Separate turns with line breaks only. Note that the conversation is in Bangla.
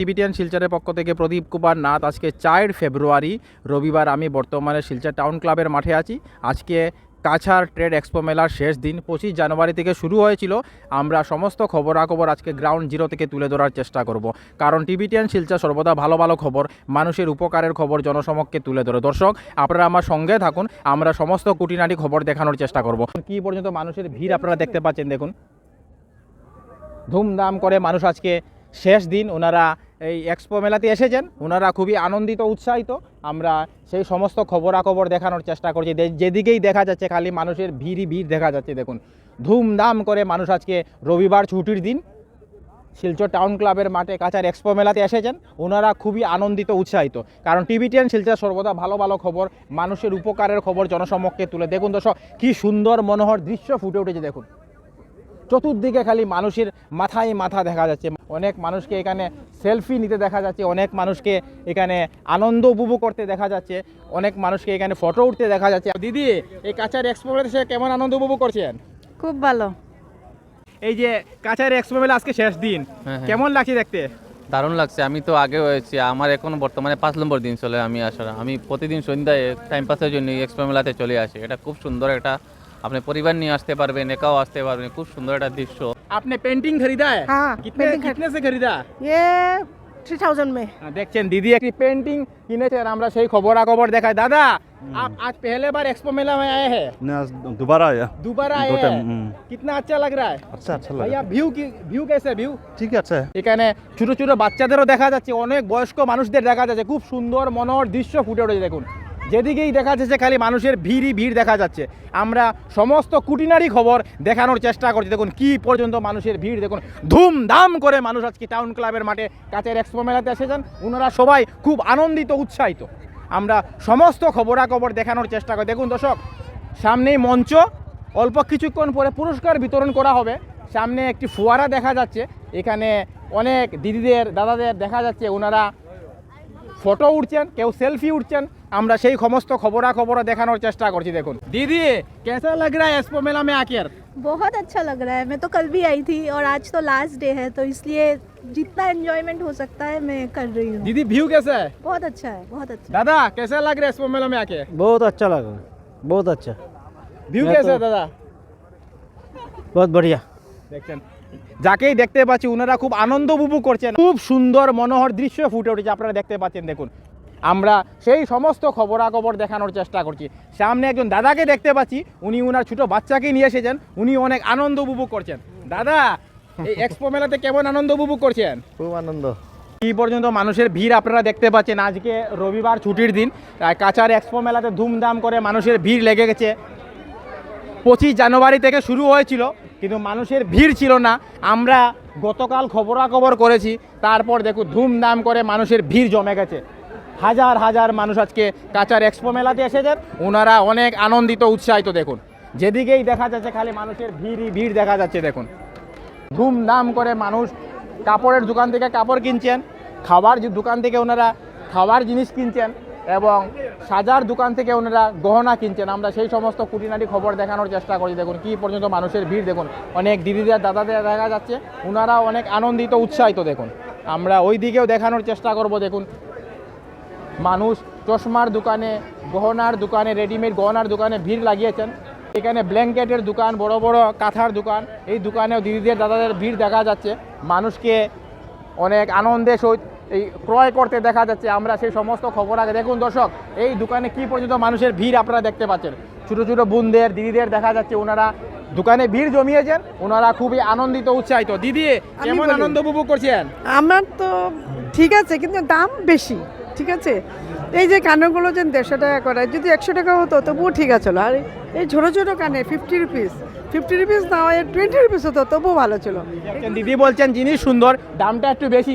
টিবিটিয়ান শিলচরের পক্ষ থেকে প্রদীপ কুমার নাথ আজকে চার ফেব্রুয়ারি, রবিবার আমি বর্তমানে শিলচর টাউন ক্লাবের মাঠে আছি। আজকে কাছাড় ট্রেড এক্সপো মেলার শেষ দিন, পঁচিশ জানুয়ারি থেকে শুরু হয়েছিল। আমরা সমস্ত খবরাখবর আজকে গ্রাউন্ড জিরো থেকে তুলে ধরার চেষ্টা করব। কারণ টিবিটিয়ান শিলচর সর্বদা ভালো ভালো খবর, মানুষের উপকারের খবর জনসমক্ষে তুলে ধরে। দর্শক, আপনারা আমার সঙ্গে থাকুন, আমরা সমস্ত কুটিনাটি খবর দেখানোর চেষ্টা করব। কি পর্যন্ত মানুষের ভিড় আপনারা দেখতে পাচ্ছেন, দেখুন। ধুমধাম করে মানুষ আজকে শেষ দিন, ওনারা এই এক্সপো মেলাতে এসেছেন। ওনারা খুবই আনন্দিত, উৎসাহিত। আমরা সেই সমস্ত খবরাখবর দেখানোর চেষ্টা করছি। যেদিকেই দেখা যাচ্ছে, খালি মানুষের ভিড়ই ভিড় দেখা যাচ্ছে, দেখুন। ধুমধাম করে মানুষ আজকে রবিবার ছুটির দিন শিলচর টাউন ক্লাবের মাঠে কাছার এক্সপো মেলাতে এসেছেন। ওনারা খুবই আনন্দিত, উৎসাহিত। কারণ টিভি টেন শিলচর সর্বদা ভালো ভালো খবর, মানুষের উপকারের খবর জনসমক্ষে তুলে। দেখুন দর্শক, কি সুন্দর, মনোহর দৃশ্য ফুটে উঠেছে, দেখুন। চতুর্দিকে খালি মানুষের মাথায় মাথা দেখা যাচ্ছে। অনেক মানুষকে এখানে সেলফি নিতে দেখা যাচ্ছে অনেক মানুষকে এখানে আনন্দ উপভোগ করতে দেখা যাচ্ছে অনেক মানুষকে এখানে ফটো উঠতে দেখা যাচ্ছে। দিদি এই কাছার এক্সপো মেলাতে কেমন আনন্দ উপভোগ করছেন?
খুব ভালো।
এই যে কাছার এক্সপো মেলা আজকে শেষ দিন
হ্যাঁ, হ্যাঁ।
কেমন লাগছে দেখতে?
দারুণ লাগছে আমি তো আগে হয়েছি আমার এখন বর্তমানে পাঁচ নম্বর দিন চলে আমি আসার। আমি প্রতিদিন সন্ধ্যায় টাইম পাসের জন্য এক্সপো মেলাতে চলে আসি এটা খুব সুন্দর একটা আপনি পরিবার নিয়ে আসতে পারবেন একাও আসতে পারবেন খুব সুন্দর একটা দৃশ্য
आपने पेंटिंग खरीदा है
हाँ,
कितने
पेंटिंग
कितने से खरीदा
ये थ्री थाउजेंड में
হ্যাঁ, দেখছেন দিদি একটি পেন্টিং কিনেছেন আমরা সেই খবরাখবর দেখাই দাদা आप आज पहले बार एक्सपो मेला में आए हैं
ने आज दोबारा आया
दोबारा आए
दो
हैं
टाइम, हम्म।
कितना अच्छा लग रहा है
अच्छा अच्छा लगा
भैया ভিউ কি ভিউ कैसे ভিউ
ठीक है अच्छा है
এখানে ছোট ছোট বাচ্চাদেরও দেখা যাচ্ছে অনেক বয়স্ক মানুষদের দেখা যাচ্ছে খুব সুন্দর মনোহর দৃশ্য ফুটে উঠেছে দেখুন যেদিকেই দেখা যাচ্ছে, খালি মানুষের ভিড়ই ভিড় দেখা যাচ্ছে। আমরা সমস্ত কুটিনারি খবর দেখানোর চেষ্টা করছি। দেখুন কি পর্যন্ত মানুষের ভিড়, দেখুন ধুমধাম করে মানুষ আজকে টাউন ক্লাবের মাঠে কাছের এক্সপো মেলাতে এসেছেন। ওনারা সবাই খুব আনন্দিত, উৎসাহিত। আমরা সমস্ত খবরাখবর দেখানোর চেষ্টা করি। দেখুন দর্শক, সামনেই মঞ্চ। অল্প কিছুক্ষণ পরে পুরস্কার বিতরণ করা হবে। সামনে একটি ফোয়ারা দেখা যাচ্ছে। এখানে অনেক দিদিদের, দাদাদের দেখা যাচ্ছে। ওনারা ফটো উঠছেন কেউ সেলফি উঠছেন আমরা সেই সমস্ত খবরাখবর দেখানোর চেষ্টা করছি দেখুন দিদি কেসা লাগ রা এক্সপো মেলা মে আকের
बहुत अच्छा लग रहा है मैं तो कल भी आई थी और आज तो लास्ट डे है तो इसलिए जितना एंजॉयमेंट हो सकता है मैं कर रही हूँ
दीदी व्यू कैसा है
बहुत अच्छा है बहुत अच्छा
दादा कैसा लग रहा है एक्सपो मेला में आके
बहुत अच्छा लगा बहुत अच्छा
व्यू
मैं
कैसा है
तो-
दादा
बहुत बढ़िया
দেখছেন যাকেই দেখতে পাচ্ছি ওনারা খুব আনন্দ উপভোগ করছেন। খুব সুন্দর মনোহর দৃশ্য ফুটে উঠেছে আপনারা দেখতে পাচ্ছেন দেখুন। আমরা সেই সমস্ত খবরাখবর দেখানোর চেষ্টা করছি। সামনে একজন দাদাকে দেখতে পাচ্ছি উনি ওনার ছোট বাচ্চাকে নিয়ে এসেছেন উনি অনেক আনন্দ উপভোগ করছেন। দাদা এই এক্সপো মেলাতে কেমন আনন্দ উপভোগ করছেন?
খুব আনন্দ।
এই পর্যন্ত মানুষের ভিড় আপনারা দেখতে পাচ্ছেন? আজকে রবিবার ছুটির দিন কাছার এক্সপো মেলাতে ধুমধাম করে মানুষের ভিড় লেগে গেছে। পঁচিশ জানুয়ারি থেকে শুরু হয়েছিল, কিন্তু মানুষের ভিড় ছিল না। আমরা গতকাল খবরাখবর করেছি, তারপর দেখুন ধুমধাম করে মানুষের ভিড় জমে গেছে। হাজার হাজার মানুষ আজকে কাচার এক্সপো মেলাতে এসেছেন, ওনারা অনেক আনন্দিত, উৎসাহিত, দেখুন। যেদিকেই দেখা যাচ্ছে খালি মানুষের ভিড়ই ভিড় দেখা যাচ্ছে, দেখুন। ধুমধাম করে মানুষ কাপড়ের দোকান থেকে কাপড় কিনছেন, খাবার দোকান থেকে ওনারা খাবার জিনিস কিনছেন এবং সাজার দোকান থেকে ওনারা গহনা কিনছেন। আমরা সেই সমস্ত খুঁটিনাটি খবর দেখানোর চেষ্টা করি। দেখুন, কি পর্যন্ত মানুষের ভিড়। দেখুন, অনেক দিদিদের, দাদাদের দেখা যাচ্ছে। ওনারা অনেক আনন্দিত, উৎসাহিত। দেখুন, আমরা ওই দিকেও দেখানোর চেষ্টা করব। দেখুন, মানুষ চশমার দোকানে, গহনার দোকানে রেডিমেড গহনার দোকানে ভিড় লাগিয়েছেন। এখানে ব্ল্যাঙ্কেটের দোকান, বড় বড় কাঁথার দোকান। এই দোকানেও দিদিদের, দাদাদের ভিড় দেখা যাচ্ছে। মানুষকে অনেক আনন্দের সহিত এই ক্রয় করতে দেখা যাচ্ছে। আমরা সেই সমস্ত খবর আগে দেখুন দর্শক এই দোকানে কি পর্যন্ত মানুষের ভিড় আপনারা দেখতে পাচ্ছেন? ছোটো ছোটো বোনদের দিদিদের দেখা যাচ্ছে ওনারা দোকানে ভিড় জমিয়েছেন ওনারা খুবই আনন্দিত উৎসাহিত। দিদি কেমন আনন্দ উপভোগ করছেন?
আমার তো ঠিক আছে কিন্তু দাম বেশি ঠিক আছে? এই যে কানেরগুলো যে দেড়শো টাকা করে, যদি একশো টাকা হতো, তবুও ঠিক আছে আর এই ছোটো ছোটো কানে ফিফটি রুপিস ফিফটি রুপিস না হয় টোয়েন্টি রুপিস হতো, তবুও ভালো ছিল।
দিদি বলছেন জিনিস সুন্দর, দামটা একটু বেশি।